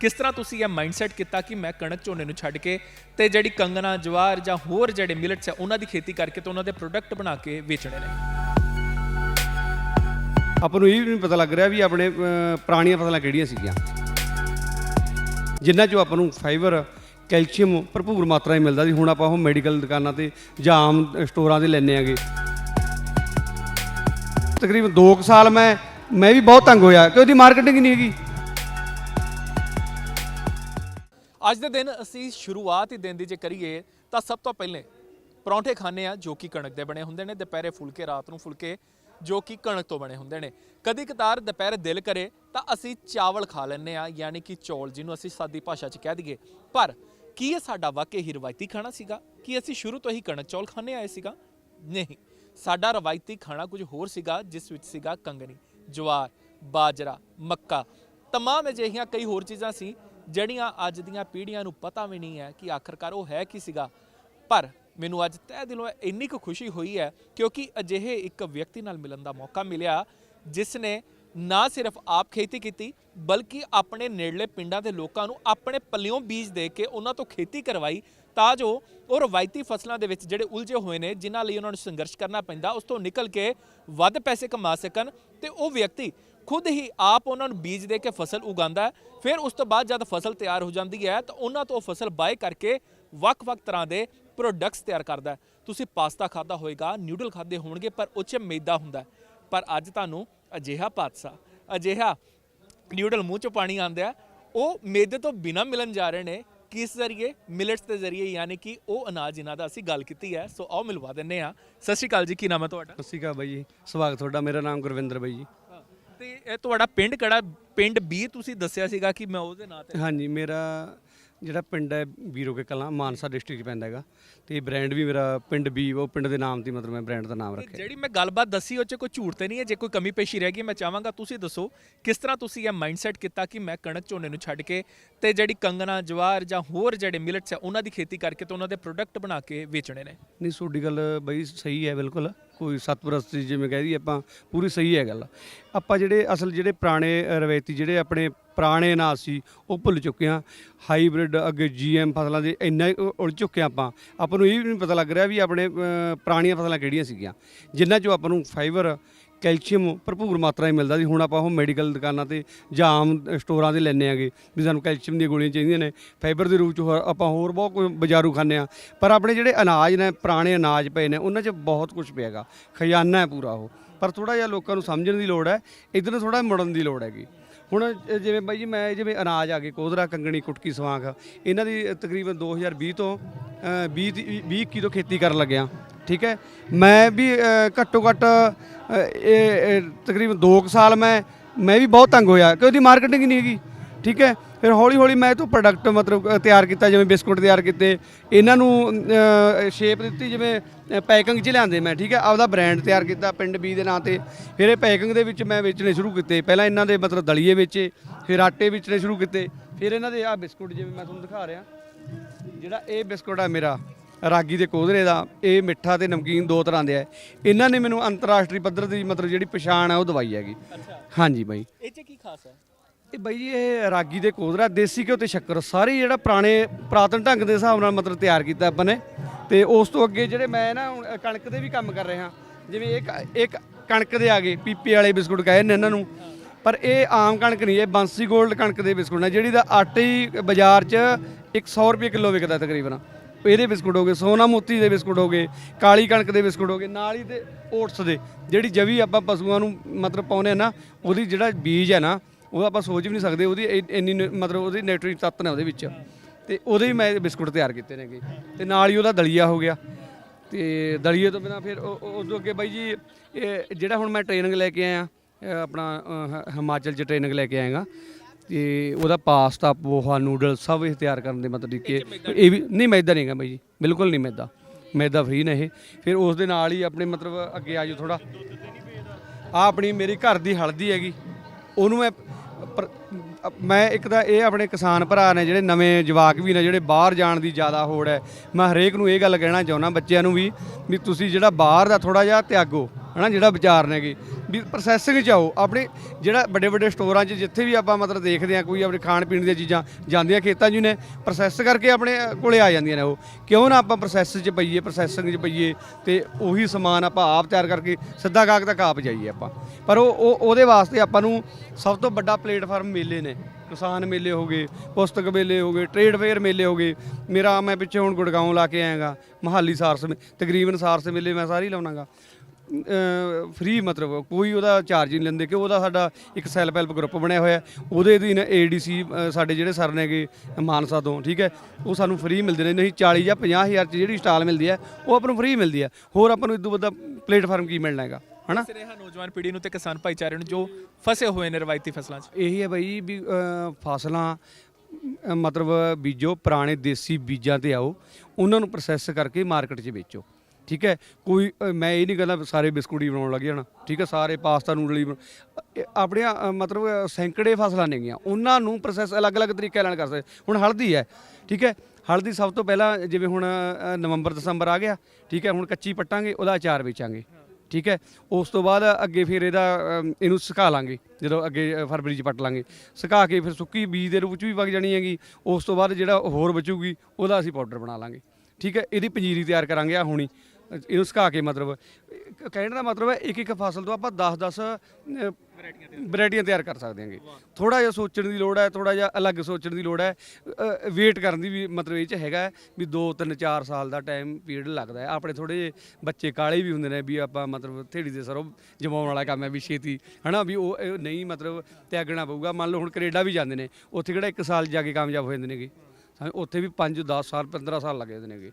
ਕਿਸ ਤਰ੍ਹਾਂ ਤੁਸੀਂ ਇਹ ਮਾਈਂਡਸੈਟ ਕੀਤਾ ਕਿ ਮੈਂ ਕਣਕ ਝੋਨੇ ਨੂੰ ਛੱਡ ਕੇ ਤੇ ਜਿਹੜੀ ਕੰਗਣਾ, ਜਵਾਰ ਜਾਂ ਹੋਰ ਜਿਹੜੇ ਮਿਲਟਸ ਹੈ ਉਹਨਾਂ ਦੀ ਖੇਤੀ ਕਰਕੇ ਤੇ ਉਹਨਾਂ ਦੇ ਪ੍ਰੋਡਕਟ ਬਣਾ ਕੇ ਵੇਚਣੇ ਨੇ? ਆਪਾਂ ਨੂੰ ਇਹ ਵੀ ਨਹੀਂ ਪਤਾ ਲੱਗ ਰਿਹਾ ਵੀ ਆਪਣੇ ਪੁਰਾਣੀਆਂ ਫਸਲਾਂ ਕਿਹੜੀਆਂ ਸੀਗੀਆਂ। ਜਿਨ੍ਹਾਂ ਚੋਂ ਆਪਾਂ ਨੂੰ ਫਾਈਬਰ ਕੈਲਸ਼ੀਅਮ ਭਰਪੂਰ ਮਾਤਰਾ 'ਚ ਮਿਲਦਾ ਸੀ। ਹੁਣ ਆਪਾਂ ਉਹ ਮੈਡੀਕਲ ਦੁਕਾਨਾਂ ਤੇ ਜਾਂ ਆਮ ਸਟੋਰਾਂ ਤੇ ਲੈਣੇ ਆਗੇ। ਤਕਰੀਬਨ 2 ਸਾਲ ਮੈਂ ਮੈਂ ਵੀ ਬਹੁਤ ਤੰਗ ਹੋਇਆ। ਕਿ ਉਹਦੀ ਮਾਰਕੀਟਿੰਗ ਨਹੀਂ ਹੈਗੀ। ਅੱਜ ਦੇ ਦਿਨ ਅਸੀਂ ਸ਼ੁਰੂਆਤ ਹੀ ਦਿਨ ਦੀ ਜੇ ਕਰੀਏ, ਤਾਂ ਸਭ ਤੋਂ ਪਹਿਲੇ ਪਰੌਂਠੇ ਖਾਣੇ ਆ ਜੋ ਕਿ ਕਣਕ ਦੇ ਬਣੇ ਹੁੰਦੇ ਨੇ। ਦੁਪਹਿਰੇ ਫੁਲਕੇ, ਰਾਤ ਨੂੰ ਫੁਲਕੇ ਜੋ ਕਿ ਕਣਕ ਤੋਂ ਬਣੇ ਹੁੰਦੇ ਨੇ। ਕਦੀ ਕਤਾਰ ਦੁਪਹਿਰ ਦਿਲ ਕਰੇ ਤਾਂ ਅਸੀਂ ਚਾਵਲ ਖਾ ਲੈਂਦੇ ਆ ਯਾਨੀ ਕਿ ਚੌਲ ਜਿਹਨੂੰ ਅਸੀਂ ਸਾਦੀ ਭਾਸ਼ਾ 'ਚ ਕਹਿ ਦਈਏ। ਪਰ ਕੀ ਇਹ ਸਾਡਾ ਵਾਕਈ ਹੀ ਰਵਾਇਤੀ ਖਾਣਾ ਸੀਗਾ? ਕੀ ਅਸੀਂ ਸ਼ੁਰੂ ਤੋਂ ਹੀ ਕਣਕ ਚੌਲ ਖਾਣੇ ਆਏ ਸੀਗਾ? ਨਹੀਂ। ਸਾਡਾ ਰਵਾਇਤੀ ਖਾਣਾ ਕੁਝ ਹੋਰ ਸੀਗਾ, ਜਿਸ ਵਿੱਚ ਸੀਗਾ ਕੰਗਣੀ, ਜਵਾਰ, ਬਾਜਰਾ, ਮੱਕਾ। ਤਮਾਮ ਅਜਿਹੀਆਂ ਕਈ ਹੋਰ ਚੀਜ਼ਾਂ ਸੀ ਜਿਹੜੀਆਂ ਅੱਜ ਦੀਆਂ ਪੀੜ੍ਹੀਆਂ ਨੂੰ ਪਤਾ ਵੀ ਨਹੀਂ ਹੈ ਕਿ ਆਖਰਕਾਰ ਉਹ ਹੈ ਕੀ ਸੀਗਾ, ਪਰ ਮੈਨੂੰ ਅੱਜ ਤਹਿ ਦਿਲੋਂ ਇੰਨੀ ਕੁ ਖੁਸ਼ੀ ਹੋਈ ਹੈ ਕਿਉਂਕਿ ਅਜਿਹੇ ਇੱਕ ਵਿਅਕਤੀ ਨਾਲ ਮਿਲਣ ਦਾ ਮੌਕਾ ਮਿਲਿਆ, ਜਿਸ ਨੇ ਨਾ ਸਿਰਫ ਆਪ ਖੇਤੀ ਕੀਤੀ, ਬਲਕਿ ਆਪਣੇ ਨੇੜਲੇ ਪਿੰਡਾਂ ਦੇ ਲੋਕਾਂ ਨੂੰ ਆਪਣੇ ਪੱਲਿਓਂ ਬੀਜ ਦੇ ਕੇ ਉਹਨਾਂ ਤੋਂ ਖੇਤੀ ਕਰਵਾਈ, ਤਾਂ ਜੋ ਉਹ ਰਵਾਇਤੀ ਫਸਲਾਂ ਦੇ ਵਿੱਚ ਜਿਹੜੇ ਉਲਝੇ ਹੋਏ ਨੇ, ਜਿਨ੍ਹਾਂ ਲਈ ਉਹਨਾਂ ਨੂੰ ਸੰਘਰਸ਼ ਕਰਨਾ ਪੈਂਦਾ, ਉਸ ਤੋਂ ਨਿਕਲ ਕੇ ਵੱਧ ਪੈਸੇ ਕਮਾ ਸਕਣ ਤੇ ਉਹ ਵਿਅਕਤੀ ਖੁਦ ਹੀ ਆਪ ਉਹਨਾਂ ਨੂੰ ਬੀਜ ਦੇ ਕੇ ਫਸਲ ਉਗਾਉਂਦਾ ਫਿਰ ਉਸ ਤੋਂ ਬਾਅਦ ਜਦ ਫਸਲ ਤਿਆਰ ਹੋ ਜਾਂਦੀ ਹੈ, ਤਾਂ ਉਹਨਾਂ ਤੋਂ ਉਹ ਫਸਲ ਬਾਏ ਕਰਕੇ ਵੱਖ-ਵੱਖ ਤਰ੍ਹਾਂ ਦੇ ਪ੍ਰੋਡਕਟਸ ਤਿਆਰ ਕਰਦਾ ਤੁਸੀਂ ਪਾਸਤਾ ਖਾਦਾ ਹੋਵੇਗਾ ਨਿਊਡਲ ਖਾਦੇ ਹੋਣਗੇ, ਪਰ ਉਹ 'ਚ ਮੈਦਾ ਹੁੰਦਾ ਪਰ ਅੱਜ ਤੁਹਾਨੂੰ ਅਜਿਹਾ ਪਾਤਸਾ ਅਜਿਹਾ ਨਿਊਡਲ ਮੂੰਹ 'ਚੋਂ ਪਾਣੀ ਆਉਂਦਾ ਉਹ ਮੈਦੇ ਤੋਂ ਬਿਨਾ ਮਿਲਣ ਜਾ ਰਹੇ ਨੇ, ਕਿਸ ਜ਼ਰੀਏ? ਮਿਲਟਸ ਦੇ ਜ਼ਰੀਏ, ਯਾਨੀ ਕਿ ਉਹ ਅਨਾਜ ਇਹਨਾਂ ਦਾ ਅਸੀਂ ਗੱਲ ਕੀਤੀ ਹੈ। ਸੋ ਆਓ ਮਿਲਵਾ ਦਿੰਨੇ ਆ ਸਤਿ ਸ਼੍ਰੀ ਅਕਾਲ ਜੀ, ਕੀ ਨਾਮ ਹੈ ਤੁਹਾਡਾ? ਸਤਿ ਸ਼੍ਰੀ ਅਕਾਲ ਬਾਈ ਜੀ, ਸਵਾਗਤ ਤੁਹਾਡਾ। ਮੇਰਾ ਨਾਮ ਗੁਰਵਿੰਦਰ ਬਾਈ ਜੀ। ਤੇ ਇਹ ਤੁਹਾਡਾ ਪਿੰਡ ਕਿਹੜਾ? ਪਿੰਡ ਵੀ ਤੁਸੀਂ ਦੱਸਿਆ ਸੀਗਾ ਕਿ ਮੈਂ ਉਹਦੇ ਨਾਂ ਤੇ ਹਾਂਜੀ ਮੇਰਾ ਜਿਹੜਾ ਪਿੰਡ ਹੈ ਵੀਰੋ ਕੇ ਕਲਾਂ ਮਾਨਸਾ ਡਿਸਟ੍ਰਿਕਟ ਪੈਂਦਾ ਹੈਗਾ। ਤੇ ਬ੍ਰਾਂਡ ਵੀ ਮੇਰਾ ਪਿੰਡ ਵੀ ਉਹ ਪਿੰਡ ਦੇ ਨਾਮ ਤੇ ਮਤਲਬ ਮੈਂ ਬ੍ਰਾਂਡ ਦਾ ਨਾਮ ਰੱਖਿਆ। ਜਿਹੜੀ ਮੈਂ ਗੱਲਬਾਤ ਦੱਸੀ ਉਹ 'ਚ ਕੋਈ ਝੂਠ ਤੇ ਨਹੀਂ ਹੈ। ਜੇ ਕੋਈ ਕਮੀ ਪੇਸ਼ੀ ਰਹਿ ਗਈ ਮੈਂ ਚਾਹਾਂਗਾ ਤੁਸੀਂ ਦੱਸੋ ਕਿਸ ਤਰ੍ਹਾਂ ਤੁਸੀਂ ਇਹ ਮਾਈਂਡਸੈਟ ਕੀਤਾ ਕਿ ਮੈਂ ਕਣਕ ਝੋਨੇ ਨੂੰ ਛੱਡ ਕੇ ਤੇ ਜਿਹੜੀ ਕੰਗਣਾ ਜਵਾਰ ਜਾਂ ਹੋਰ ਜਿਹੜੇ ਮਿਲਟਸ ਹੈ ਉਹਨਾਂ ਦੀ ਖੇਤੀ ਕਰਕੇ ਤੇ ਉਹਨਾਂ ਦੇ ਪ੍ਰੋਡਕਟ ਬਣਾ ਕੇ ਵੇਚਣੇ ਨੇ? ਨਹੀਂ ਤੁਹਾਡੀ ਗੱਲ ਬਈ ਸਹੀ ਹੈ ਬਿਲਕੁਲ। ਕੋਈ ਸਤਪ੍ਰਸਤੀ ਜਿਵੇਂ ਕਹਿ ਦਈਏ ਆਪਾਂ, ਪੂਰੀ ਸਹੀ ਹੈ ਗੱਲ। ਆਪਾਂ ਜਿਹੜੇ ਅਸਲ ਜਿਹੜੇ ਪੁਰਾਣੇ ਰਵਾਇਤੀ ਜਿਹੜੇ ਆਪਣੇ ਪੁਰਾਣੇ ਅਨਾਜ ਸੀ, ਉਹ ਭੁੱਲ ਚੁੱਕੇ ਹਾਂ। ਹਾਈਬ੍ਰਿਡ, ਅੱਗੇ ਜੀਐਮ ਫਸਲਾਂ ਦੇ ਇੰਨਾ ਹੀ ਉਲਝ ਚੁੱਕੇ ਹਾਂ ਆਪਾਂ। ਆਪਾਂ ਨੂੰ ਇਹ ਵੀ ਨਹੀਂ ਪਤਾ ਲੱਗ ਰਿਹਾ ਵੀ ਆਪਣੇ ਪੁਰਾਣੀਆਂ ਫਸਲਾਂ ਕਿਹੜੀਆਂ ਸੀਗੀਆਂ। ਜਿਨ੍ਹਾਂ ਚੋਂ ਆਪਾਂ ਨੂੰ ਫਾਈਬਰ ਕੈਲਸ਼ੀਅਮ ਭਰਪੂਰ ਮਾਤਰਾ 'ਚ ਮਿਲਦਾ ਸੀ। ਹੁਣ ਆਪਾਂ ਉਹ ਮੈਡੀਕਲ ਦੁਕਾਨਾਂ ਤੇ ਜਾਂ ਆਮ ਸਟੋਰਾਂ ਤੇ ਲੈਣੇ ਆਗੇ ਵੀ ਸਾਨੂੰ ਕੈਲਸ਼ੀਅਮ ਦੀਆਂ ਗੋਲੀਆਂ ਚਾਹੀਦੀਆਂ ਨੇ। ਫਾਈਬਰ ਦੇ ਰੂਪ 'ਚ ਹੋਰ ਆਪਾਂ ਹੋਰ ਬਹੁਤ ਕੁਝ ਬਾਜ਼ਾਰੂ ਖਾਂਦੇ ਆ। ਪਰ ਆਪਣੇ ਜਿਹੜੇ ਅਨਾਜ ਨੇ ਪੁਰਾਣੇ ਅਨਾਜ ਪਏ ਨੇ ਉਹਨਾਂ 'ਚ ਬਹੁਤ ਕੁਝ ਪਿਆਗਾ ਖਜ਼ਾਨਾ ਹੈ ਪੂਰਾ ਉਹ। ਪਰ ਥੋੜਾ ਜਿਹਾ ਲੋਕਾਂ ਨੂੰ ਸਮਝਣ ਦੀ ਲੋੜ ਹੈ। ਇਧਰ ਨੂੰ ਥੋੜਾ ਮੁੜਨ ਦੀ ਲੋੜ ਹੈਗੀ। ਹੁਣ ਜਿਵੇਂ ਬਾਈ ਜੀ ਮੈਂ ਜਿਵੇਂ ਅਨਾਜ ਆ ਗਏ ਕੋਧਰਾ ਕੰਗਣੀ ਕੁਟਕੀ ਸਵਾਂਖ। ਇਹਨਾਂ ਦੀ ਤਕਰੀਬਨ 2020 ਤੋਂ ਅ, 20 ਦੀ- 20 21 ਤੋਂ ਖੇਤੀ ਕਰਨ ਲੱਗਿਆ। ਠੀਕ ਹੈ? ਮੈਂ ਵੀ ਘੱਟੋ ਘੱਟ ਇਹ ਇਹ, ਤਕਰੀਬਨ 2 ਸਾਲ ਮੈਂ ਮੈਂ ਵੀ ਬਹੁਤ ਤੰਗ ਹੋਇਆ ਕਿ ਉਹਦੀ ਮਾਰਕੀਟਿੰਗ ਨਹੀਂ ਹੈਗੀ। ਠੀਕ ਹੈ? ਫਿਰ ਹੌਲੀ ਹੌਲੀ ਮੈਂ ਤੋਂ ਪ੍ਰੋਡਕਟ ਮਤਲਬ ਤਿਆਰ ਕੀਤਾ, ਜਿਵੇਂ ਬਿਸਕੁਟ ਤਿਆਰ ਕੀਤੇ। ਇਹਨਾਂ ਨੂੰ ਸ਼ੇਪ ਦਿੱਤੀ, ਜਿਵੇਂ ਪੈਕਿੰਗ 'ਚ ਲਿਆਂਦੇ ਮੈਂ, ਠੀਕ ਹੈ? ਆਪਦਾ ਬ੍ਰਾਂਡ ਤਿਆਰ ਕੀਤਾ, ਪਿੰਡ ਬੀ ਦੇ ਨਾਂ ਤੇ। ਫਿਰ ਇਹ ਪੈਕਿੰਗ ਦੇ ਵਿੱਚ ਮੈਂ ਵੇਚਣੇ ਸ਼ੁਰੂ ਕੀਤੇ। ਪਹਿਲਾਂ ਇਹਨਾਂ ਦੇ ਮਤਲਬ ਦਲੀਏ ਵੇਚੇ, ਫਿਰ ਆਟੇ ਵੇਚਣੇ ਸ਼ੁਰੂ ਕੀਤੇ। ਫਿਰ ਇਹਨਾਂ ਦੇ ਆ ਬਿਸਕੁਟ ਜਿਵੇਂ ਮੈਂ ਤੁਹਾਨੂੰ ਦਿਖਾ ਰਿਹਾ, ਜਿਹੜਾ ਇਹ ਬਿਸਕੁਟ ਆ ਮੇਰਾ ਰਾਗੀ ਦੇ ਕੋਧਰੇ ਦਾ ਇਹ ਮਿੱਠਾ ਤੇ ਨਮਕੀਨ ਦੋ ਤਰ੍ਹਾਂ ਦੇ ਆ। ਇਹਨਾਂ ਨੇ ਮੈਨੂੰ ਅੰਤਰਰਾਸ਼ਟਰੀ ਪੱਧਰ ਦੀ ਮਤਲਬ ਜਿਹੜੀ ਪਛਾਣ ਹੈ ਉਹ ਦਵਾਈ ਹੈਗੀ। ਹਾਂਜੀ ਬਾਈ। ਇਹ 'ਚ ਕੀ ਖਾਸ ਹੈ? ਇਹ ਬਾਈ ਜੀ ਇਹ ਰਾਗੀ ਦੇ ਕੋਧਰਾ ਦੇਸੀ ਘਿਓ ਤੇ ਸ਼ੱਕਰ ਸਾਰੇ ਜਿਹੜਾ ਪੁਰਾਣੇ ਪ੍ਰਾਤਨ ਢੰਗ ਦੇ ਹਿਸਾਬ ਨਾਲ ਮਤਲਬ ਤਿਆਰ ਕੀਤਾ ਆਪਾਂ ਨੇ। ਤੇ ਉਸ ਤੋਂ ਅੱਗੇ ਜਿਹੜੇ ਮੈਂ ਨਾ ਹੁਣ ਕਣਕ ਦੇ ਵੀ ਕੰਮ ਕਰ ਰਿਹਾ। ਜਿਵੇਂ ਇੱਕ ਇੱਕ ਕਣਕ ਦੇ ਆ ਗਏ ਪੀਪੇ ਵਾਲੇ ਬਿਸਕੁਟ ਕਹੇ ਨੇ ਇਹਨਾਂ ਨੂੰ। ਪਰ ਇਹ ਆਮ ਕਣਕ ਨਹੀਂ ਇਹ ਬਾਂਸੀ 골ਡ ਕਣਕ ਦੇ ਬਿਸਕੁਟ ਨੇ ਜਿਹੜੀ ਦਾ ਆਟੇ ਹੀ ਬਾਜ਼ਾਰ 'ਚ 100 ਰੁਪਏ ਕਿਲੋ ਵਿਕਦਾ ਤਕਰੀਬਨ। ਇਹਦੇ ਬਿਸਕੁਟ ਹੋ ਗਏ, ਸੋਨਾ ਮੋਤੀ ਦੇ ਬਿਸਕੁਟ ਹੋ ਗਏ, ਕਾਲੀ ਕਣਕ ਦੇ ਬਿਸਕੁਟ ਹੋ ਗਏ, ਨਾਲ ਹੀ ਤੇ ਓਟਸ ਦੇ, ਜਿਹੜੀ ਜਵੀ ਆਪਾਂ ਪਸ਼ੂਆਂ ਨੂੰ ਮਤਲਬ ਪਾਉਨੇ ਆ ਨਾ, ਉਹਦੀ ਜਿਹੜਾ ਬੀਜ ਹੈ ਨਾ, ਉਹ ਆਪਾਂ ਸੋਚ ਵੀ ਨਹੀਂ ਸਕਦੇ, ਉਹਦੀ ਇ- ਇੰਨੀ ਨ- ਮਤਲਬ ਉਹਦੀ ਨੈਟਰੀ ਤੱਤ ਨੇ ਉਹਦੇ ਵਿੱਚ, ਤੇ ਉਹਦੇ ਹੀ ਮੈਂ ਬਿਸਕੁਟ ਤਿਆਰ ਕੀਤੇ ਨੇਗੇ, ਤੇ ਨਾਲ ਹੀ ਉਹਦਾ ਦਲੀਆ ਹੋ ਗਿਆ, ਤੇ ਦਲੀਏ ਤੋਂ ਬਿਨਾ ਫਿਰ ਉਹ- ਤੋਂ ਅੱਗੇ ਬਾਈ ਜੀ, ਇਹ ਜਿਹੜਾ ਹੁਣ ਮੈਂ ਟ੍ਰੇਨਿੰਗ ਲੈ ਕੇ ਆਇਆ ਆਪਣਾ ਹ- ਹਿਮਾਚਲ ਚ ਟ੍ਰੇਨਿੰਗ ਲੈ ਕੇ ਆਏਗਾ ਤੇ ਉਹਦਾ ਪਾਸਤਾ ਪੋਹਾ ਨੂਡਲ ਸਭ ਇਹ ਤਿਆਰ ਕਰਨ ਦੇ ਮਤਲਬ ਕਿ ਇਹ ਵੀ ਨਹੀਂ ਮੈਦਾ ਨਹੀਂਗਾ ਬਾਈ ਜੀ ਬਿਲਕੁਲ ਨਹੀਂ ਮੈਦਾ। ਮੈਦਾ ਫਰੀ ਨੇ ਇਹ। ਫਿਰ ਉਸ ਦੇ ਨਾਲ ਹੀ ਆਪਣੇ ਮਤਲਬ ਅੱਗੇ ਆਜੋ ਥੋੜਾ ਆ ਆਪਣੀ ਮੇਰੀ ਘਰ ਦੀ ਹਲਦੀ ਹੈਗੀ। ਉਹਨੂੰ ਮੈਂ ਮੈਂ ਇੱਕ ਤਾਂ ਇਹ ਆਪਣੇ ਕਿਸਾਨ ਭਰਾ ਨੇ ਜਿਹੜੇ ਨਵੇਂ ਜਵਾਕ ਵੀ ਨੇ ਜਿਹੜੇ ਬਾਹਰ ਜਾਣ ਦੀ ਜ਼ਿਆਦਾ ਹੋੜ ਹੈ। ਮੈਂ ਹਰੇਕ ਨੂੰ ਇਹ ਗੱਲ ਕਹਿਣਾ ਚਾਹੁੰਦਾ ਬੱਚਿਆਂ ਨੂੰ ਵੀ ਵੀ ਤੁਸੀਂ ਜਿਹੜਾ ਬਾਹਰ ਦਾ ਥੋੜਾ ਜਿਹਾ ਤਿਆਗੋ ਹਨਾ ਜਿਹੜਾ ਵਿਚਾਰ ਨੇਗੇ ਵੀ ਪ੍ਰੋਸੈਸਿੰਗ ਚ ਆਓ। ਆਪਣੇ ਜਿਹੜਾ ਵੱਡੇ ਵੱਡੇ ਸਟੋਰਾਂ 'ਚ ਜਿੱਥੇ ਵੀ ਆਪਾਂ ਮਤਲਬ ਦੇਖਦੇ ਆ ਕੋਈ ਆਪਣੇ ਖਾਣ ਪੀਣ ਦੀਆਂ ਚੀਜ਼ਾਂ ਜਾਂਦੀਆਂ ਖੇਤਾਂ 'ਚ ਨੇ ਪ੍ਰੋਸੈਸ ਕਰਕੇ ਆਪਣੇ ਕੋਲੇ ਆ ਜਾਂਦੀਆਂ ਨੇ ਉਹ। ਕਿਉਂ ਨਾ ਆਪਾਂ ਪ੍ਰੋਸੈਸ 'ਚ ਪਈਏ ਪ੍ਰੋਸੈਸਿੰਗ 'ਚ ਪਈਏ ਤੇ ਉਹੀ ਸਮਾਨ ਆਪਾਂ ਆਪ ਤਿਆਰ ਕਰਕੇ ਸਿੱਧਾ ਗਾਹਕ ਤੱਕ ਆਪ ਜਾਈਏ ਆਪਾਂ। ਪਰ ਉਹ ਉਹਦੇ ਵਾਸਤੇ ਆਪਾਂ ਨੂੰ ਸਭ ਤੋਂ ਵੱਡਾ ਪਲੇਟਫਾਰਮ ਮੇਲੇ ਨੇ। ਕਿਸਾਨ ਮੇਲੇ ਹੋ ਗਏ, ਪੁਸਤਕ ਮੇਲੇ ਹੋ ਗਏ ਟ੍ਰੇਡ ਫੇਅਰ ਮੇਲੇ ਹੋ ਗਏ। ਮੇਰਾ ਮੈਂ ਪਿੱਛੇ ਹੁਣ ਗੁੜਗਾਉਂ ਲਾ ਕੇ ਆਇਆਗਾ, ਮਹਾਲੀ ਸਾਰਸ ਮੇ- ਤਕਰੀਬਨ ਸਾਰਸ ਮੇਲੇ ਮੈਂ ਸਾਰੀ ਹੀ ਲਾਉਣਾਗਾ। ਫ੍ਰੀ ਮਤਲਬ ਕੋਈ ਉਹਦਾ ਚਾਰਜ ਨਹੀਂ ਲੈਂਦੇ ਕਿ ਉਹਦਾ ਸਾਡਾ ਇੱਕ ਸੈਲਫ ਹੈਲਪ ਗਰੁੱਪ ਬਣਿਆ ਹੋਇਆ। ਉਹਦੇ ਅਧੀਨ ਏਡੀਸੀ ਸਾਡੇ ਜਿਹੜੇ ਸਰ ਨੇਗੇ ਮਾਨਸਾ ਤੋਂ ਠੀਕ ਹੈ? ਉਹ ਸਾਨੂੰ ਫ੍ਰੀ ਮਿਲਦੇ ਨੇ। ਨਹੀਂ 40 ਜਾਂ 50 ਹਜ਼ਾਰ ਚ ਜਿਹੜੀ ਸਟਾਲ ਮਿਲਦੀ ਹੈ ਉਹ ਆਪਾਂ ਨੂੰ ਫ੍ਰੀ ਮਿਲਦੀ ਹੈ। ਹੋਰ ਆਪਾਂ ਨੂੰ ਇਦੋਂ ਵੱਡਾ ਪਲੇਟਫਾਰਮ ਕੀ ਮਿਲਣਾ ਹੈਗਾ? ਹਨਾ? ਸਿਰੇਹਾ ਨੌਜਵਾਨ ਪੀੜ੍ਹੀ ਨੂੰ ਤੇ ਕਿਸਾਨ ਭਾਈਚਾਰੇ ਨੂੰ ਜੋ ਫਸੇ ਹੋਏ ਨੇ ਰਵਾਇਤੀ ਫਸਲਾਂ 'ਚ। ਇਹੀ ਹੈ ਬਾਈ ਵੀ ਫਸਲਾਂ ਮਤਲਬ ਬੀਜੋ ਪੁਰਾਣੇ ਦੇਸੀ ਬੀਜਾਂ ਤੇ ਆਓ। ਉਹਨਾਂ ਨੂੰ ਪ੍ਰੋਸੈਸ ਕਰਕੇ ਮਾਰਕੀਟ 'ਚ ਵੇਚੋ। ਠੀਕ ਹੈ? ਕੋਈ ਅ, ਮੈਂ ਇਹ ਨਹੀਂ ਕਹਿੰਦਾ ਸਾਰੇ ਬਿਸਕੁਟ ਹੀ ਬਣਾਉਣ ਲੱਗ ਜਾਣਾ ਠੀਕ ਹੈ? ਸਾਰੇ ਪਾਸਤਾ ਨੂਡਲ ਹੀ ਬਣਾ- ਇਹ ਆਪਣੀਆਂ ਅ, ਮਤਲਬ ਅ, ਸੈਂਕੜੇ ਫਸਲਾਂ ਨੇਗੀਆਂ ਉਹਨਾਂ ਨੂੰ ਪ੍ਰੋਸੈਸ ਅਲੱਗ-ਅਲੱਗ ਤਰੀਕੇ ਨਾਲ ਕਰ ਸਕਦੇ ਹੁਣ ਹਲਦੀ ਹੈ ਠੀਕ ਹੈ? ਹਲਦੀ ਸਭ ਤੋਂ ਪਹਿਲਾਂ ਜਿਵੇਂ ਹੁਣ ਅ, ਨਵੰਬਰ ਦਸੰਬਰ ਆ ਗਿਆ ਠੀਕ ਹੈ? ਹੁਣ ਕੱਚੀ ਪੱਟਾਂਗੇ ਉਹਦਾ ਅਚਾਰ ਵੇਚਾਂਗੇ ਠੀਕ ਹੈ? ਉਸ ਤੋਂ ਬਾਅਦ ਅੱਗੇ ਫਿਰ ਇਹਦਾ ਅਮ, ਇਹਨੂੰ ਸੁਕਾ ਲਾਂਗੇ ਜਦੋਂ ਅੱਗੇ ਅ, ਫਰਵਰੀ ਚ ਪੱਟ ਲਾਂਗੇ। ਸੁਕਾ ਕੇ ਫਿਰ ਸੁੱਕੀ ਬੀਜ ਦੇ ਰੂਪ ਚ ਵੀ ਵਗ ਜਾਣੀ ਹੈਗੀ। ਉਸ ਤੋਂ ਬਾਅਦ ਜਿਹੜਾ ਹੋਰ ਬਚੂਗੀ ਉਹਦਾ ਅਸੀਂ ਪਾਊਡਰ ਬਣਾ ਲਾਂਗੇ। ਠੀਕ ਹੈ? ਇਹਦੀ ਪੰਜੀਰੀ ਤਿਆਰ ਕਰਾਂਗੇ ਆ ਹੁਣੀ। ਇਹਨੂੰ ਸੁਕਾ ਕੇ ਮਤਲਬ, ਕਹਿਣ ਦਾ ਮਤਲਬ ਹੈ ਇੱਕ ਇੱਕ ਫਸਲ ਤੋਂ ਆਪਾਂ 10 10 ਵੈਰਾਈਟੀਆਂ ਤਿਆਰ ਕਰ ਸਕਦੇ ਹਾਂਗੇ। ਥੋੜਾ ਜਿਹਾ ਸੋਚਣ ਦੀ ਲੋੜ ਹੈ ਥੋੜਾ ਜਿਹਾ ਅਲੱਗ ਸੋਚਣ ਦੀ ਲੋੜ ਹੈ ਵੇਟ ਕਰਨ ਦੀ ਵੀ ਮਤਲਬ ਇਹ ਚ ਹੈਗਾ ਵੀ 2 3 4 ਸਾਲ ਦਾ ਟਾਈਮ ਪੀਰੀਅਡ ਲੱਗਦਾ ਹੈ। ਆਪਣੇ ਥੋੜੇ ਜਿਹੇ ਬੱਚੇ ਕਾਲੇ ਵੀ ਹੁੰਦੇ ਨੇ ਵੀ ਆਪਾਂ ਮਤਲਬ ਥੇੜੀ ਦੇ ਸਰੋਂ ਜਮਾਉਣ ਵਾਲਾ ਕੰਮ ਹੈ ਵੀ ਛੇਤੀ, ਹਨਾ, ਵੀ ਉਹ, ਇਹ ਨਹੀਂ ਮਤਲਬ ਤਿਆਗਣਾ ਪਊਗਾ। ਮੰਨ ਲਓ ਹੁਣ ਕੈਨੇਡਾ ਵੀ ਜਾਂਦੇ ਨੇ, ਉੱਥੇ ਕਿਹੜਾ 1 ਸਾਲ ਜਾ ਕੇ ਕਾਮਯਾਬ ਹੋ ਜਾਂਦੇ ਨੇਗੇ। ਉੱਥੇ ਵੀ 5 10 ਸਾਲ 15 ਸਾਲ ਲੱਗ ਜਾਂਦੇ ਨੇਗੇ।